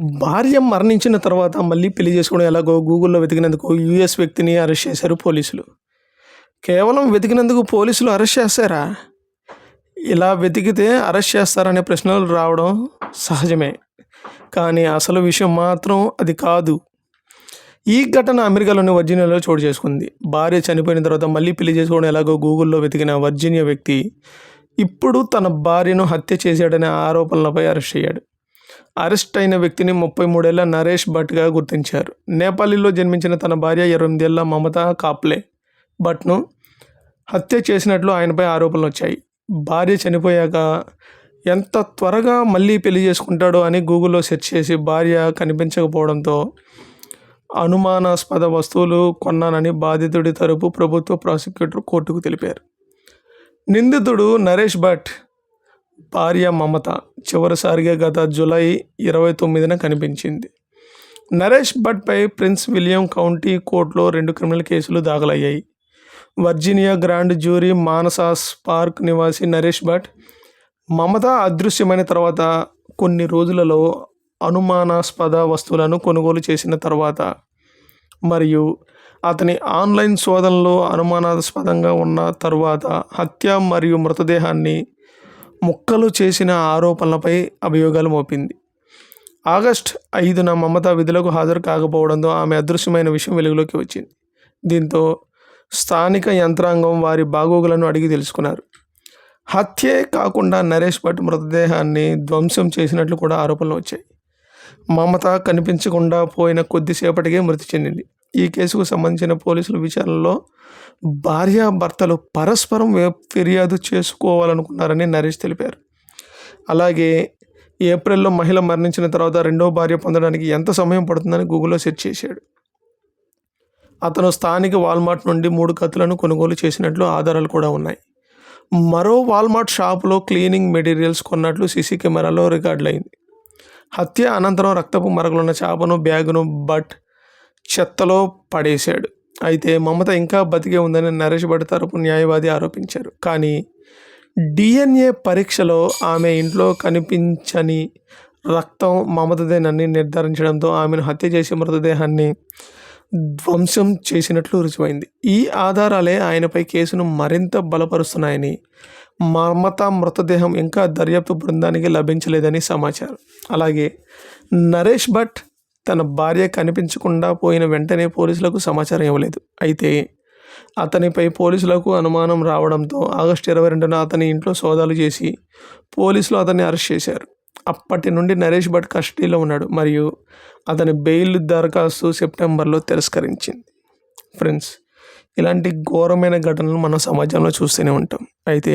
భార్య మరణించిన తర్వాత మళ్ళీ పెళ్ళి చేసుకోవడం ఎలాగో గూగుల్లో వెతికినందుకు యూఎస్ వ్యక్తిని అరెస్ట్ చేశారు పోలీసులు. కేవలం వెతికినందుకు పోలీసులు అరెస్ట్ చేస్తారా? ఇలా వెతికితే అరెస్ట్ చేస్తారనే ప్రశ్నలు రావడం సహజమే. కానీ అసలు విషయం మాత్రం అది కాదు. ఈ ఘటన అమెరికాలోని వర్జీనియాలో చోటు చేసుకుంది. భార్య చనిపోయిన తర్వాత మళ్ళీ పెళ్ళి చేసుకోవడం ఎలాగో గూగుల్లో వెతికిన వర్జీనియా వ్యక్తి ఇప్పుడు తన భార్యను హత్య చేశాడనే ఆరోపణలపై అరెస్ట్ అయ్యాడు. అరెస్ట్ అయిన వ్యక్తిని ముప్పై మూడేళ్ళ నరేష్ భట్గా గుర్తించారు. నేపాలీలో జన్మించిన తన భార్య ఎనిమిదేళ్ళ మమతా కాప్లే భట్ను హత్య చేసినట్లు ఆయనపై ఆరోపణలు వచ్చాయి. భార్య చనిపోయాక ఎంత త్వరగా మళ్ళీ పెళ్ళి చేసుకుంటాడో అని గూగుల్లో సెర్చ్ చేసి భార్య కనిపించకపోవడంతో అనుమానాస్పద వస్తువులు కొన్నానని బాధితుడి తరపు ప్రభుత్వ ప్రాసిక్యూటర్ కోర్టుకు తెలిపారు. నిందితుడు నరేష్ భట్ భార్య మమత చివరిసారిగా గత జూలై ఇరవై తొమ్మిదిన కనిపించింది. నరేష్ భట్పై ప్రిన్స్ విలియం కౌంటీ కోర్టులో రెండు క్రిమినల్ కేసులు దాఖలయ్యాయి. Virginia grand jury Manassas Park నివాసి నరేష్ భట్ మమత అదృశ్యమైన తర్వాత కొన్ని రోజులలో అనుమానాస్పద వస్తువులను కొనుగోలు చేసిన తర్వాత మరియు అతని ఆన్లైన్ శోధనలో అనుమానాస్పదంగా ఉన్న తర్వాత హత్య మరియు మృతదేహాన్ని ముక్కలు చేసిన ఆరోపణలపై అభియోగాలు మోపింది. ఆగస్ట్ ఐదున మమత విధులకు హాజరు కాకపోవడంతో ఆమె అదృశ్యమైన విషయం వెలుగులోకి వచ్చింది. దీంతో స్థానిక యంత్రాంగం వారి బాగోగులను అడిగి తెలుసుకున్నారు. హత్యే కాకుండా నరేష్ భట్ మృతదేహాన్ని ధ్వంసం చేసినట్లు కూడా ఆరోపణలు వచ్చాయి. మమత కనిపించకుండా పోయిన కొద్దిసేపటికే మృతి చెందింది. ఈ కేసుకు సంబంధించిన పోలీసుల విచారణలో భార్యాభర్తలు పరస్పరం ఫిర్యాదు చేసుకోవాలనుకున్నారని నరేష్ తెలిపారు. అలాగే ఏప్రిల్లో మహిళ మరణించిన తర్వాత రెండో భార్య పొందడానికి ఎంత సమయం పడుతుందని గూగుల్లో సెర్చ్ చేశాడు. అతను స్థానిక వాల్మార్ట్ నుండి మూడు కత్తులను కొనుగోలు చేసినట్లు ఆధారాలు కూడా ఉన్నాయి. మరో వాల్మార్ట్ షాపులో క్లీనింగ్ మెటీరియల్స్ కొన్నట్లు సీసీ కెమెరాలో రికార్డులైంది. హత్య అనంతరం రక్తపు మరకలున్న చేపను బ్యాగును బట్ చెత్తలో పడేశాడు. అయితే మమత ఇంకా బతికే ఉందని నరేష్ భట్ తరపు న్యాయవాది ఆరోపించారు. కానీ డిఎన్ఏ పరీక్షలో ఆమె ఇంట్లో కనిపించని రక్తం మమతదేనని నిర్ధారించడంతో ఆమెను హత్య చేసి మృతదేహాన్ని ధ్వంసం చేసినట్లు రుజువైంది. ఈ ఆధారాలే ఆయనపై కేసును మరింత బలపరుస్తున్నాయని మమత మృతదేహం ఇంకా దర్యాప్తు బృందానికి లభించలేదని సమాచారం. అలాగే నరేష్ భట్ తన భార్య కనిపించకుండా పోయిన వెంటనే పోలీసులకు సమాచారం ఇవ్వలేదు. అయితే అతనిపై పోలీసులకు అనుమానం రావడంతో ఆగస్టు ఇరవై రెండున అతని ఇంట్లో సోదాలు చేసి పోలీసులు అతన్ని అరెస్ట్ చేశారు. అప్పటి నుండి నరేష్ భట్ కస్టడీలో ఉన్నాడు మరియు అతని బెయిల్ దరఖాస్తు సెప్టెంబర్లో తిరస్కరించింది. ఫ్రెండ్స్ ఇలాంటి ఘోరమైన ఘటనలు మన సమాజంలో చూస్తూనే ఉంటాం. అయితే